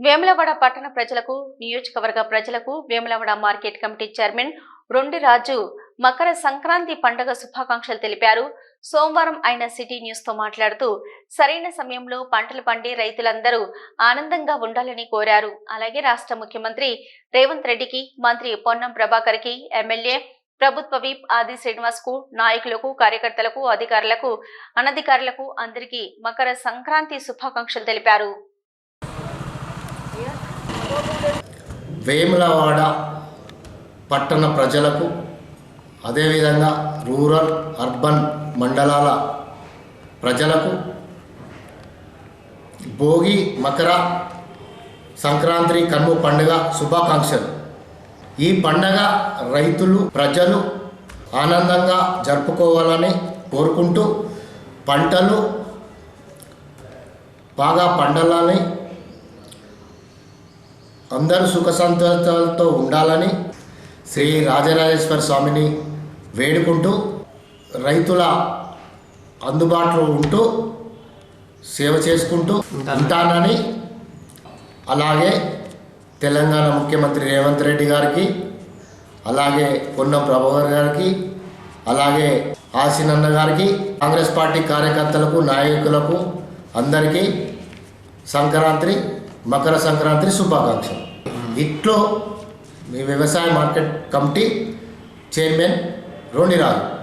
వేములవాడ పట్టణ ప్రజలకు నియోజకవర్గ ప్రజలకు Vemulawada market committee chairman Rondi Raju Makara Sankranti పండుగ శుభాకాంక్షలు తెలిపారు. సోమవారం ఆయన సిటీ న్యూస్తో మాట్లాడుతూ సరైన సమయంలో పంటలు పండి రైతులందరూ ఆనందంగా ఉండాలని కోరారు. అలాగే రాష్ట్ర ముఖ్యమంత్రి రేవంత్ రెడ్డికి మంత్రి పొన్నం ప్రభాకర్కి ఎమ్మెల్యే ప్రభుత్వ విప్ ఆది శ్రీనివాస్కు నాయకులకు కార్యకర్తలకు అధికారులకు అనధికారులకు అందరికీ మకర సంక్రాంతి శుభాకాంక్షలు తెలిపారు. వేములవాడ పట్టణ ప్రజలకు అదేవిధంగా రూరల్ అర్బన్ మండలాల ప్రజలకు భోగి మకర సంక్రాంతి కన్ను పండుగ శుభాకాంక్షలు. ఈ పండగ రైతులు ప్రజలు ఆనందంగా జరుపుకోవాలని కోరుకుంటూ పంటలు బాగా పండాలని అందరూ సుఖ సంతోషాలతో ఉండాలని శ్రీ రాజరాజేశ్వర స్వామిని వేడుకుంటూ రైతుల అందుబాటులో ఉంటూ సేవ చేసుకుంటూ ఉంటానని అలాగే తెలంగాణ ముఖ్యమంత్రి రేవంత్ రెడ్డి గారికి అలాగే పొన్నం ప్రభాకర్ గారికి అలాగే ఆసినన్న గారికి కాంగ్రెస్ పార్టీ కార్యకర్తలకు నాయకులకు అందరికీ సంక్రాంతి మకర సంక్రాంతి శుభాకాంక్షలు ఇట్లో మీ వ్యవసాయ మార్కెట్ కమిటీ చైర్మన్ రోణిరాజు.